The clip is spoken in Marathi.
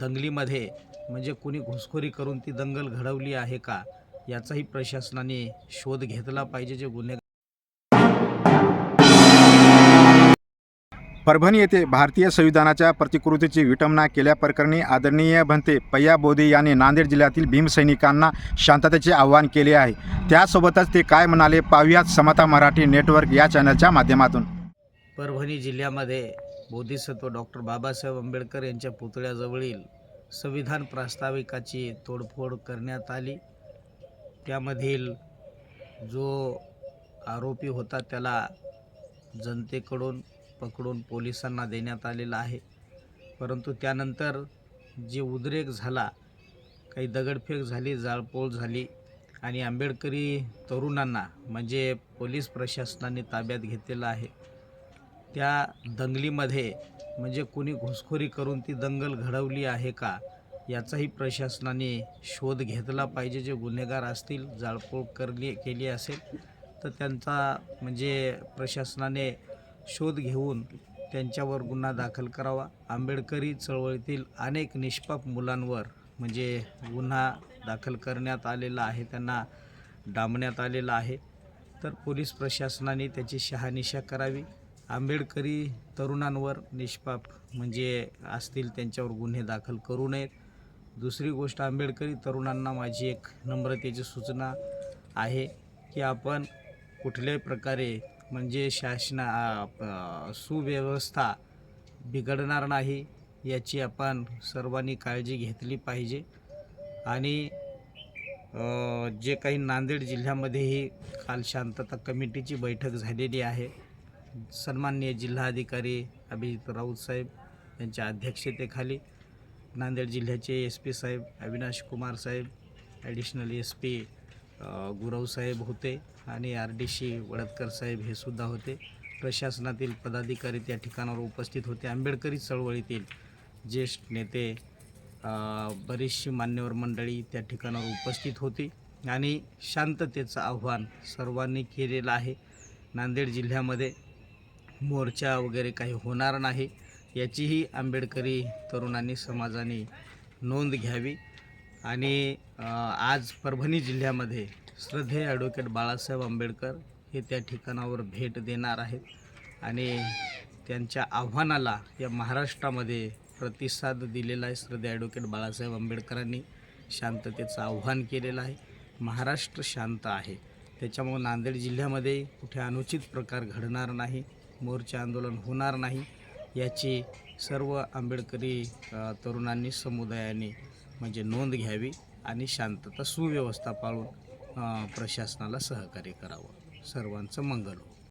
दंगलीमध्ये म्हणजे कुणी घुसखोरी करून ती दंगल घडवली आहे का याचाही प्रशासनाने शोध घेतला पाहिजे जे गुन्हे परभणी येथे भारतीय संविधानाच्या प्रतिकृतीची विटंबना केल्याप्रकरणी आदरणीय भंते पय्या बोधे यांनी नांदेड जिल्ह्यातील भीमसैनिकांना शांततेचे आवाहन केले आहे. त्यासोबतच ते काय म्हणाले पाहुयात समता मराठी नेटवर्क या चॅनलच्या माध्यमातून. परभणी जिल्ह्यामध्ये बोधिसत्व डॉक्टर बाबासाहेब आंबेडकर यांच्या पुतळ्याजवळील संविधान प्रास्ताविकाची तोडफोड करण्यात आली. त्यामधील जो आरोपी होता त्याला जनतेकडून पकडून पोलिसांना देण्यात आलेला आहे. परंतु त्यानंतर जे उद्रेक झाला काही दगडफेक झाली जाळपोळ झाली आणि आंबेडकरी तरुणांना म्हणजे पोलीस प्रशासनाने ताब्यात घेतलेलं आहे. त्या दंगलीमध्ये म्हणजे कुणी घुसखोरी करून ती दंगल घडवली आहे का याचाही प्रशासनाने शोध घेतला पाहिजे. जे गुन्हेगार असतील जाळपोळ करली केली असेल तर त्यांचा म्हणजे प्रशासनाने शोध घेऊन त्यांच्यावर गुन्हा दाखल करावा. आंबेडकरी चळवळीतील अनेक निष्पाप मुलांवर म्हणजे गुन्हा दाखल करण्यात आलेला आहे त्यांना डांबण्यात आलेला आहे. तर पोलीस प्रशासनाने त्याची शहानिशा करावी. आंबेडकरी तरुणांवर निष्पाप म्हणजे असतील त्यांच्यावर गुन्हे दाखल करू नयेत. दुसरी गोष्ट आंबेडकरी तरुणांना माझी एक नम्रतेची सूचना आहे की आपण कुठल्याही प्रकारे म्हणजे शासना सुव्यवस्था बिघडणार नाही याची आपण सर्वांनी काळजी घेतली पाहिजे. आणि जे काही नांदेड जिल्ह्यामध्येही काल शांतता कमिटीची बैठक झालेली आहे. सन्माननीय जिल्हाधिकारी अभिजित राऊत साहेब यांच्या अध्यक्षतेखाली नांदेड जिल्ह्याचे एस पी साहेब अविनाश कुमार साहेब ॲडिशनल एस पी गुरव साहेब होते आणि आर डी सी वडतकर साहेब हे सुद्धा होते. प्रशासनातील पदाधिकारी त्या ठिकाणावर उपस्थित होते. आंबेडकरी चळवळीतील ज्येष्ठ नेते बरीचशी मान्यवर मंडळी त्या ठिकाणावर उपस्थित होती आणि शांततेचं आव्हान सर्वांनी केलेलं आहे. नांदेड जिल्ह्यामध्ये मोर्चा वगैरे काही होणार नाही याचीही आंबेडकरी तरुणांनी समाजाने नोंद घ्यावी. आणि आज परभणी जिल्ह्यामध्ये श्रद्धेय ॲडव्होकेट बाळासाहेब आंबेडकर हे त्या ठिकाणावर भेट देणार आहेत. आणि त्यांच्या आव्हानाला या महाराष्ट्रामध्ये प्रतिसाद दिलेला आहे श्रद्धे ॲडव्होकेट बाळासाहेब आंबेडकरांनी. शांततेचं आव्हान केलेलं आहे. महाराष्ट्र शांत आहे. त्याच्यामुळं नांदेड जिल्ह्यामध्ये कुठे अनुचित प्रकार घडणार नाही. मोर्चे आंदोलन होणार नाही याची सर्व आंबेडकरी तरुणांनी समुदायाने म्हणजे नोंद घ्यावी आणि शांतता सुव्यवस्था पाळून प्रशासनाला सहकार्य करावं. सर्वांचं मंगल हो.